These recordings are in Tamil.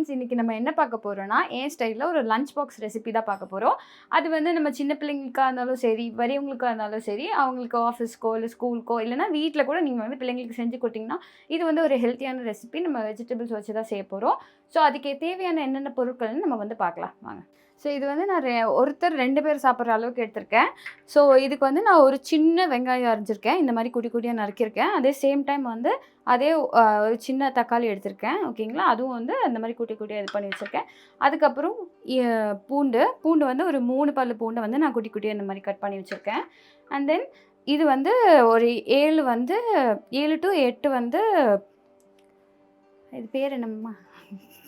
ஃப்ரெண்ட்ஸ் இன்றைக்கி நம்ம என்ன பார்க்க போகிறோம்னா என் ஸ்டைலில் ஒரு லஞ்ச் பாக்ஸ் ரெசிபி தான் பார்க்க போகிறோம் அது வந்து நம்ம சின்ன பிள்ளைங்களுக்காக இருந்தாலும் சரி பெரியவங்களுக்காக இருந்தாலும் சரி அவங்களுக்கு ஆஃபீஸ்க்கோ இல்லை ஸ்கூலுக்கோ இல்லைனா வீட்டில் கூட நீங்கள் வந்து பிள்ளைங்களுக்கு செஞ்சு கொடுத்தீங்கன்னா இது வந்து ஒரு ஹெல்த்தியான ரெசிபி நம்ம வெஜிடபிள்ஸ் வச்சு தான் செய்ய போகிறோம் ஸோ அதுக்கு தேவையான என்னென்ன பொருட்கள்னு நம்ம வந்து பார்க்கலாம். வாங்க. ஸோ இது வந்து நான் ரெ- ஒருத்தர் ரெண்டு பேர் சாப்பிட்ற அளவுக்கு எடுத்திருக்கேன். ஸோ இதுக்கு வந்து நான் ஒரு சின்ன வெங்காயம் அரைஞ்சிருக்கேன். இந்த மாதிரி குட்டி குட்டியாக நறுக்கியிருக்கேன். அதே சேம் டைம் வந்து அதே ஒரு சின்ன தக்காளி எடுத்திருக்கேன். ஓகேங்களா அதுவும் வந்து அந்த மாதிரி குட்டி குட்டியாக இது பண்ணி வச்சுருக்கேன். அதுக்கப்புறம் பூண்டு. பூண்டு வந்து ஒரு மூணு பல்லு பூண்டை வந்து நான் குட்டி குட்டியாக இந்த மாதிரி கட் பண்ணி வச்சுருக்கேன். அண்ட் தென் இது வந்து ஒரு ஏழு வந்து ஏழு டு எட்டு வந்து இது பேர் என்னம்மா?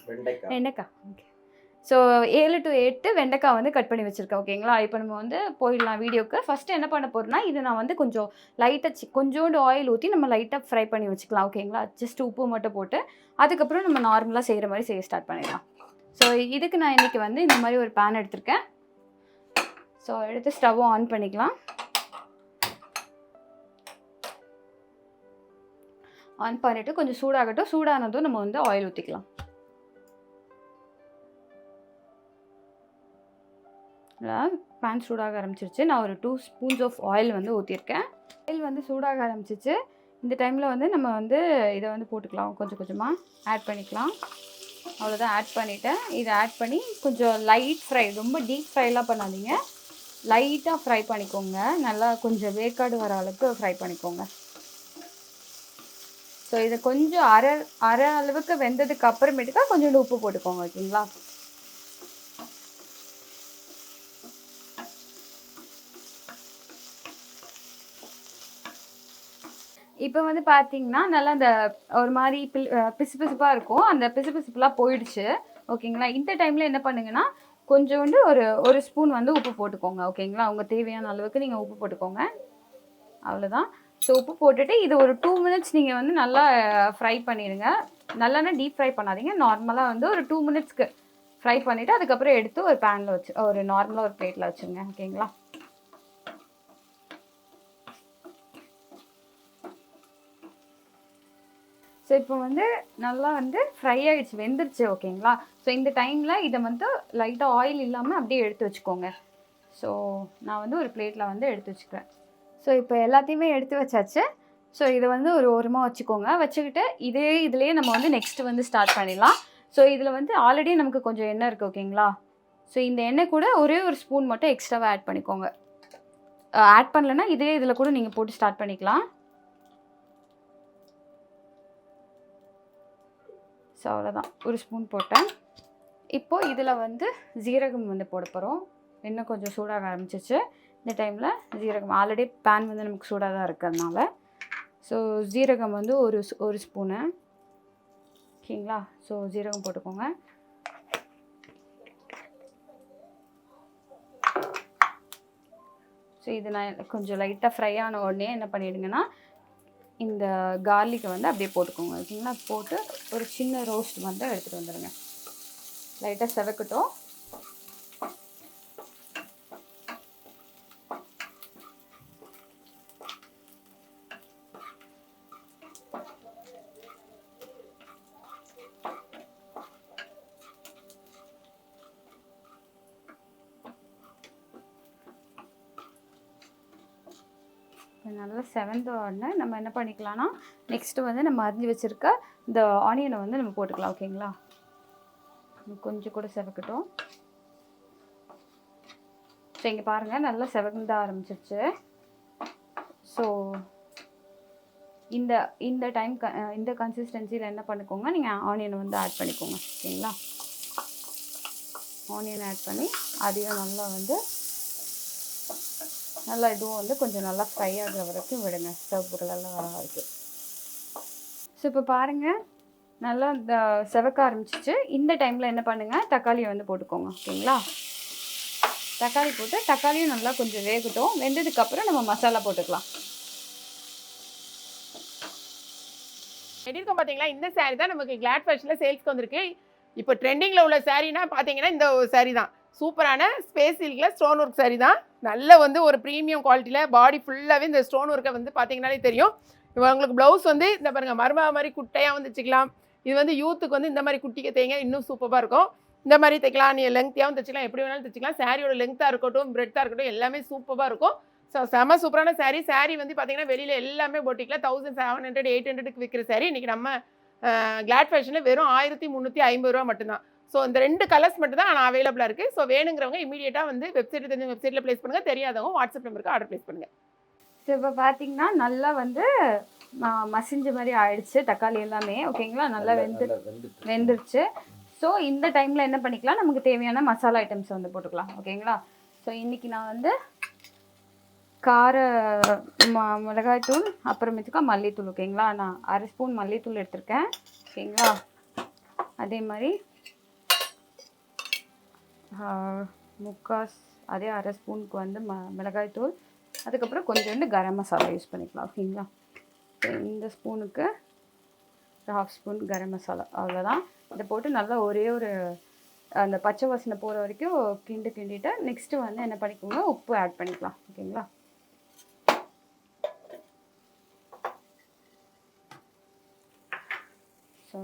வெண்டைக்காய் வெண்டைக்காய் ஓகே ஸோ ஏழு டு எட்டு வெண்டைக்காய் வந்து கட் பண்ணி வச்சுருக்கேன் ஓகேங்களா இப்போ நம்ம வந்து போயிடலாம் வீடியோக்கு. ஃபஸ்ட்டு என்ன பண்ண போகிறோம்னா இது நான் வந்து கொஞ்சம் லைட்டாக சி கொஞ்சோண்டு ஆயில் ஊற்றி நம்ம லைட்டாக ஃப்ரை பண்ணி வச்சுக்கலாம் ஓகேங்களா ஜஸ்ட் உப்பு மட்டும் போட்டு அதுக்கப்புறம் நம்ம நார்மலாக செய்கிற மாதிரி செய்ய ஸ்டார்ட் பண்ணிடலாம். ஸோ இதுக்கு நான் இன்றைக்கி வந்து இந்த மாதிரி ஒரு பேன் எடுத்திருக்கேன். ஸோ எடுத்து ஸ்டவ்வும் ஆன் பண்ணிக்கலாம். ஆன் பண்ணிவிட்டு கொஞ்சம் சூடாகட்டும். சூடானதும் நம்ம வந்து ஆயில் ஊற்றிக்கலாம் பேன் சூடாக ஆரம்பிச்சிருச்சு. நான் ஒரு டூ ஸ்பூன்ஸ் ஆஃப் ஆயில் வந்து ஊற்றிருக்கேன் ஆயில் வந்து சூடாக ஆரம்பிச்சிச்சு. இந்த டைமில் வந்து நம்ம வந்து இதை வந்து போட்டுக்கலாம். கொஞ்சம் கொஞ்சமாக ஆட் பண்ணிக்கலாம். அவ்வளோதான் ஆட் பண்ணிவிட்டேன் இதை ஆட் பண்ணி கொஞ்சம் லைட் ஃப்ரை ரொம்ப டீப் ஃப்ரைலாம் பண்ணாதீங்க. லைட்டாக ஃப்ரை பண்ணிக்கோங்க. நல்லா கொஞ்சம் வேக்காடு வர அளவுக்கு ஃப்ரை பண்ணிக்கோங்க. ஸோ இதை கொஞ்சம் அரை அரை அளவுக்கு வெந்ததுக்கு அப்புறமேட்டுக்கா கொஞ்சோண்டு உப்பு போட்டுக்கோங்க ஓகேங்களா? இப்போ வந்து பார்த்தீங்கன்னா நல்லா அந்த ஒரு மாதிரி பில் பிசு பிசுப்பாக இருக்கும். அந்த பிசு பிசுப்புலாம் போயிடுச்சு. ஓகேங்களா? இந்த டைமில் என்ன பண்ணுங்கன்னா கொஞ்சோண்டு ஒரு ஒரு ஸ்பூன் வந்து உப்பு போட்டுக்கோங்க. ஓகேங்களா? உங்கள் தேவையான அளவுக்கு நீங்கள் உப்பு போட்டுக்கோங்க. அவ்வளோதான் ஸோ உப்பு போட்டுட்டு இது ஒரு டூ மினிட்ஸ் நீங்கள் வந்து நல்லா ஃப்ரை பண்ணிடுங்க. நல்லெண்ணெய் டீப் ஃப்ரை பண்ணாதீங்க. நார்மலாக வந்து ஒரு டூ மினிட்ஸ்க்கு ஃப்ரை பண்ணிவிட்டு அதுக்கப்புறம் எடுத்து ஒரு பேனில் வச்சு ஒரு நார்மலாக ஒரு பிளேட்டில் வச்சுருங்க. ஓகேங்களா? ஸோ இப்போ வந்து நல்லா வந்து ஃப்ரை ஆகிடுச்சு வெந்துருச்சு ஓகேங்களா ஸோ இந்த டைமில் இதை வந்து லைட்டாக ஆயில் இல்லாமல் அப்படியே எடுத்து வச்சுக்கோங்க. ஸோ நான் வந்து ஒரு பிளேட்டில் வந்து எடுத்து வச்சுக்கிறேன். ஸோ இப்போ எல்லாத்தையுமே எடுத்து வச்சாச்சு. ஸோ இதை வந்து ஒரு ஓரமாக வச்சுக்கோங்க. வச்சுக்கிட்டு இதே இதுலேயே நம்ம வந்து நெக்ஸ்ட்டு வந்து ஸ்டார்ட் பண்ணிடலாம். ஸோ இதில் வந்து ஆல்ரெடி நமக்கு கொஞ்சம் எண்ணெய் இருக்குது ஓகேங்களா ஸோ இந்த எண்ணெய் கூட ஒரே ஒரு ஸ்பூன் மட்டும் எக்ஸ்ட்ராவாக ஆட் பண்ணிக்கோங்க. ஆட் பண்ணலைன்னா இதே இதில் கூட நீங்கள் போட்டு ஸ்டார்ட் பண்ணிக்கலாம். ஸோ அவ்வளோதான் ஒரு ஸ்பூன் போட்டேன். இப்போது இதில் வந்து ஜீரகம் வந்து போட போகிறோம் இன்னும் கொஞ்சம் சூடாக ஆரம்பிச்சிச்சு இந்த டைமில் ஜீரகம் ஆல்ரெடி பேன் வந்து நமக்கு சூடாக தான் இருக்கிறதுனால ஸோ ஜீரகம் வந்து ஒரு ஸ்- ஒரு ஸ்பூனு ஓகேங்களா? ஸோ ஜீரகம் போட்டுக்கோங்க. ஸோ இது நான் கொஞ்சம் லைட்டாக ஃப்ரை ஆன உடனே என்ன பண்ணிவிடுங்கன்னா இந்த கார்லிக்கை வந்து அப்படியே போட்டுக்கோங்க. ஓகேங்களா? போட்டு ஒரு சின்ன ரோஸ்ட் வந்து எடுத்துகிட்டு வந்துடுங்க லைட்டாக செவக்கட்டும். நல்லா செவந்த உடனே நம்ம என்ன பண்ணிக்கலாம்னா நெக்ஸ்ட்டு வந்து நம்ம அரிஞ்சு வச்சுருக்க இந்த ஆனியனை வந்து நம்ம போட்டுக்கலாம் ஓகேங்களா கொஞ்சம் கூட செவக்கட்டும். ஸோ இங்கே பாருங்கள் நல்லா செவந்த ஆரம்பிச்சிருச்சு. ஸோ இந்த இந்த டைம் க இந்த கன்சிஸ்டன்சியில் என்ன பண்ணிக்கோங்க நீங்கள் ஆனியனை வந்து ஆட் பண்ணிக்கோங்க ஓகேங்களா ஆனியன் ஆட் பண்ணி அதையும் நல்லா வந்து நல்லா இதுவும் வந்து கொஞ்சம் நல்லா ஃப்ரை ஆகிற வரைக்கும் விடுங்க. சிவப்பு வர வரைக்கும். ஸோ இப்போ பாருங்கள் நல்லா இந்த செவக்க ஆரம்பிச்சிச்சு. இந்த டைமில் என்ன பண்ணுங்கள் தக்காளியை வந்து போட்டுக்கோங்க. ஓகேங்களா? தக்காளி போட்டு தக்காளியும் நல்லா கொஞ்சம் வேகட்டும். வெந்ததுக்கப்புறம் நம்ம மசாலா போட்டுக்கலாம். இருக்கும் பார்த்தீங்களா இந்த saree தான் நமக்கு கிளாட் ஃபேஷனில் சேல்ஸ்க்கு வந்திருக்கு. இப்போ ட்ரெண்டிங்கில் உள்ள சாரீனா பார்த்தீங்கன்னா இந்த saree தான். சூப்பரான ஸ்பேஸ் சில்கில் ஸ்டோன் ஒர்க் saree தான். நல்ல வந்து ஒரு ப்ரீமியம் குவாலிட்டியில் பாடி ஃபுல்லாகவே இந்த ஸ்டோன் ஒர்க்கை வந்து பார்த்தீங்கன்னாலே தெரியும். இப்போ உங்களுக்கு ப்ளவுஸ் வந்து இந்த பாருங்கள் மருமா மாதிரி குட்டையாக வந்து வச்சுக்கலாம். இது வந்து யூத்துக்கு வந்து இந்த மாதிரி குட்டிக்க தைங்க இன்னும் சூப்பராக இருக்கும். இந்த மாதிரி தைக்கலாம் நீ லெங்க்த்தியாகவும் தைச்சிக்கலாம் எப்படி வேணாலும் தைச்சிக்கலாம். சாரியோட லெங்க்த்தாக இருக்கட்டும் பிரெட்டாக இருக்கட்டும் எல்லாமே சூப்பராக இருக்கும். ஸோ செம சூப்பரான saree. Saree வந்து பார்த்தீங்கன்னா வெளியில் எல்லாமே போட்டிக்கில் தௌசண்ட் செவன் ஹண்ட்ரட் எயிட் ஹண்ட்ரடுக்கு விற்கிற saree. இன்றைக்கி நம்ம கிளாட் ஃபேஷனில் வெறும் ஆயிரத்தி முந்நூற்றி ஐம்பது ரூபா மட்டும்தான். ஸோ இந்த ரெண்டு கலர்ஸ் மட்டும் தான் ஆனால் அவைலபிளாக இருக்குது ஸோ வேணுங்கிறவங்க இமீடியட்டாக வந்து வெப்சைட் தெரிஞ்ச வெப்சைட்டில் ப்ளேஸ் பண்ணுங்கள் தெரியாதவங்க வாட்ஸ்அப் நம்பருக்கு ஆர்டர் ப்ளேஸ் பண்ணுங்கள் ஸோ இப்போ பார்த்தீங்கன்னா நல்லா வந்து மசிஞ்ச மாதிரி ஆயிடுச்சு. தக்காளி எல்லாமே. ஓகேங்களா நல்லா வெந்து வெந்துருச்சு. ஸோ இந்த டைமில் என்ன பண்ணிக்கலாம்? நமக்கு தேவையான மசாலா ஐட்டம்ஸ் வந்து போட்டுக்கலாம். ஓகேங்களா ஸோ இன்றைக்கி நான் வந்து கார ம மிளகாய்த்தூள் அப்புறமேட்டுக்கா மல்லித்தூள். ஓகேங்களா நான் அரை ஸ்பூன் மல்லித்தூள் எடுத்திருக்கேன். ஓகேங்களா அதே மாதிரி முக்கால் அதே அரை ஸ்பூனுக்கு வந்து ம மிளகாய்த்தூள். அதுக்கப்புறம் கொஞ்சோண்டு கரம் மசாலா யூஸ் பண்ணிக்கலாம் ஓகேங்களா? இந்த ஸ்பூனுக்கு ஹாஃப் ஸ்பூன் கரம் மசாலா அவ்வளோதான். இதை போட்டு நல்லா ஒரே ஒரு அந்த பச்சை வாசனை போகிற வரைக்கும் கிண்டு கிண்டிட்டு நெக்ஸ்ட்டு வந்து என்ன பண்ணிக்கோங்க உப்பு ஆட் பண்ணிக்கலாம் ஓகேங்களா? ஸோ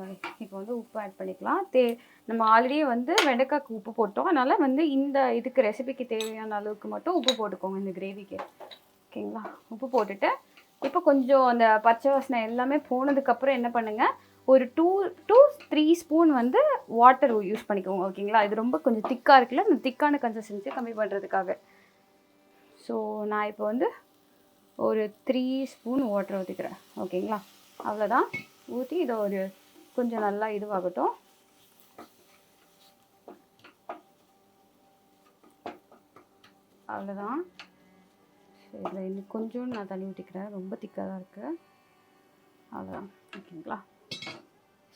இப்போ வந்து உப்பு ஆட் பண்ணிக்கலாம். தே நம்ம ஆல்ரெடி வந்து வெண்டைக்காய்க்கு உப்பு போட்டோம். அதனால் வந்து இந்த இதுக்கு ரெசிபிக்கு தேவையான அளவுக்கு மட்டும் உப்பு போட்டுக்கோங்க இந்த கிரேவிக்கு ஓகேங்களா? உப்பு போட்டுட்டு இப்போ கொஞ்சம் அந்த பச்சை வாசனை எல்லாமே போனதுக்கப்புறம் என்ன பண்ணுங்கள் ஒரு டூ டூ த்ரீ ஸ்பூன் வந்து வாட்டர் யூஸ் பண்ணிக்கோங்க. ஓகேங்களா? இது ரொம்ப கொஞ்சம் திக்காக இருக்குல்ல? அந்த திக்கான கன்சிஸ்டன்சியை கம்மி பண்ணுறதுக்காக ஸோ நான் இப்போ வந்து ஒரு த்ரீ ஸ்பூன் வாட்டர் ஊற்றிக்கிறேன் ஓகேங்களா? அவ்வளோதான் ஊற்றி இதை ஒரு கொஞ்சம் நல்லா இதுவாகட்டும். அவ்வளோதான் சரி இதில் இன்னும் கொஞ்சோண்டு நான் தண்ணி ஊற்றிக்கிறேன் ரொம்ப திக்காக தான் இருக்குது அவ்வளோதான் ஓகேங்களா?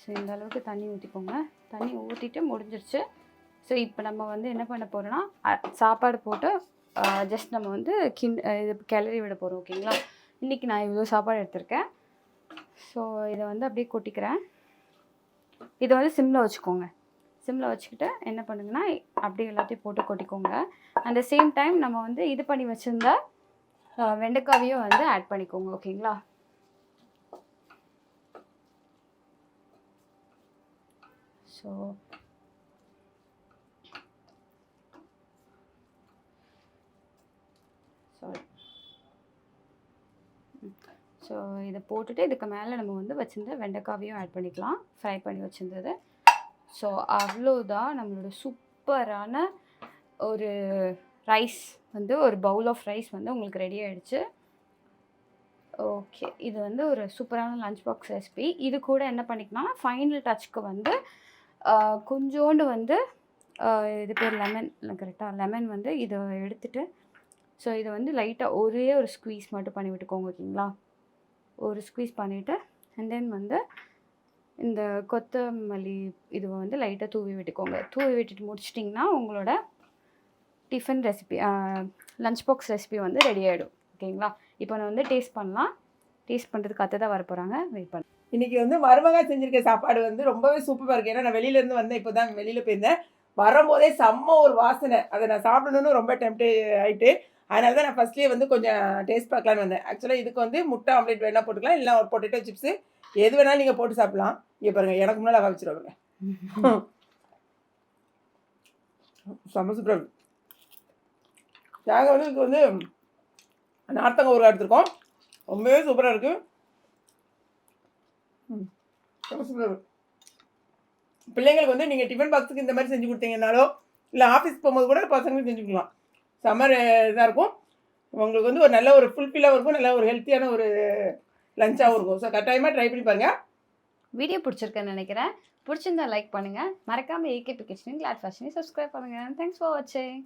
ஸோ இந்த அளவுக்கு தண்ணி ஊற்றிக்கோங்க தண்ணி ஊற்றிட்டு முடிஞ்சிருச்சு. ஸோ இப்போ நம்ம வந்து என்ன பண்ண போகிறோன்னா சாப்பாடு போட்டு ஜஸ்ட் நம்ம வந்து கிண் இது கிளறி விட போகிறோம் ஓகேங்களா? இன்றைக்கி நான் இவ்வளோ சாப்பாடு எடுத்திருக்கேன். ஸோ இதை வந்து அப்படியே கொட்டிக்கிறேன். இதை வந்து சிம்மில் வச்சுக்கோங்க. சிம்மில் வச்சுக்கிட்டு என்ன பண்ணுங்கன்னா அப்படியே எல்லாத்தையும் போட்டு கொட்டிக்கோங்க. அந்த சேம் டைம் நம்ம வந்து இது பண்ணி வச்சுருந்த வெண்டைக்காவையும் வந்து ஆட் பண்ணிக்கோங்க ஓகேங்களா ஸோ சாரி ஸோ இதை போட்டுட்டு இதுக்கு மேலே நம்ம வந்து வச்சுருந்த வெண்டைக்காவையும் ஆட் பண்ணிக்கலாம். ஃப்ரை பண்ணி வச்சுருந்தது. ஸோ அவ்வளோதான் நம்மளோட சூப்பரான ஒரு ரைஸ் வந்து ஒரு பவுல் ஆஃப் ரைஸ் வந்து உங்களுக்கு ரெடி ஆகிடுச்சு ஓகே இது வந்து ஒரு சூப்பரான லஞ்ச் பாக்ஸ் ரெசிபி இது கூட என்ன பண்ணிக்கலாம் ஃபைனல் டச்சுக்கு வந்து கொஞ்சோண்டு வந்து இது பேர் லெமன் கரெக்டாக லெமன் வந்து இதை எடுத்துகிட்டு ஸோ இதை வந்து லைட்டாக ஒரே ஒரு ஸ்குவீஸ் மட்டும் பண்ணி விட்டுக்கோங்க ஓகேங்களா ஒரு ஸ்குவீஸ் பண்ணிவிட்டு அண்ட் தென் வந்து இந்த கொத்தமல்லி இதுவை வந்து லைட்டாக தூவி விட்டுக்கோங்க. தூவி விட்டுட்டு முடிச்சிட்டிங்கன்னா உங்களோட tiffin recipe lunch box recipe வந்து ரெடி ஆகிடும் ஓகேங்களா? இப்போ நான் வந்து டேஸ்ட் பண்ணலாம். டேஸ்ட் பண்ணுறதுக்கு அத்தை தான் வர போகிறாங்க வெயிட் பண்ண. இன்றைக்கி வந்து மருமகா செஞ்சுருக்க சாப்பாடு வந்து ரொம்பவே சூப்பராக இருக்குது ஏன்னா நான் வெளியிலேருந்து வந்தேன். இப்போ தான் வெளியில் போயிருந்தேன். வரும்போதே செம்ம ஒரு வாசனை. அதை நான் சாப்பிடணும்னு ரொம்ப டெம்ப்டே ஆகிட்டு அதனால தான் நான் ஃபர்ஸ்ட்லேயே வந்து கொஞ்சம் டேஸ்ட் பார்க்கலான்னு வந்தேன். ஆக்சுவலாக இதுக்கு வந்து முட்டை ஆம்லேட் வேணால் போட்டுக்கலாம் இல்லை ஒரு பொட்டேட்டோ சிப்ஸு எது வேணாலும் நீங்கள் போட்டு சாப்பிடலாம். இங்கே பாருங்கள் எனக்கு முன்னால் அவ வச்சுருவாங்க. செம்ம சூப்பராக நாங்கள் வந்து இதுக்கு வந்து நார்த்தங்க ஒரு எடுத்துருக்கோம். ரொம்பவே சூப்பராக இருக்குது ரொம்ப சூப்பராக இருக்கு பிள்ளைங்களுக்கு வந்து நீங்கள் டிஃபன் பாக்ஸுக்கு இந்த மாதிரி செஞ்சு கொடுத்தீங்கன்னாலோ இல்லை ஆஃபீஸ் போகும்போது கூட பசங்களுக்கு செஞ்சு கொடுக்கலாம். சம்மர் இதாக இருக்கும். உங்களுக்கு வந்து ஒரு நல்ல ஒரு ஃபுல்ஃபில்லாகவும் இருக்கும் நல்ல ஒரு ஹெல்த்தியான ஒரு லஞ்சாகவும் இருக்கும். ஸோ கட்டாயமாக ட்ரை பண்ணி பாருங்கள் வீடியோ பிடிச்சிருக்கேன்னு நினைக்கிறேன். பிடிச்சிருந்தா லைக் பண்ணுங்கள் மறக்காமல் ஏகேபி கிச்சனையும் கிளாட் ஃபேஷனையும் சப்ஸ்கிரைப் பண்ணுங்கள் தேங்க்ஸ் ஃபார் வாட்சிங்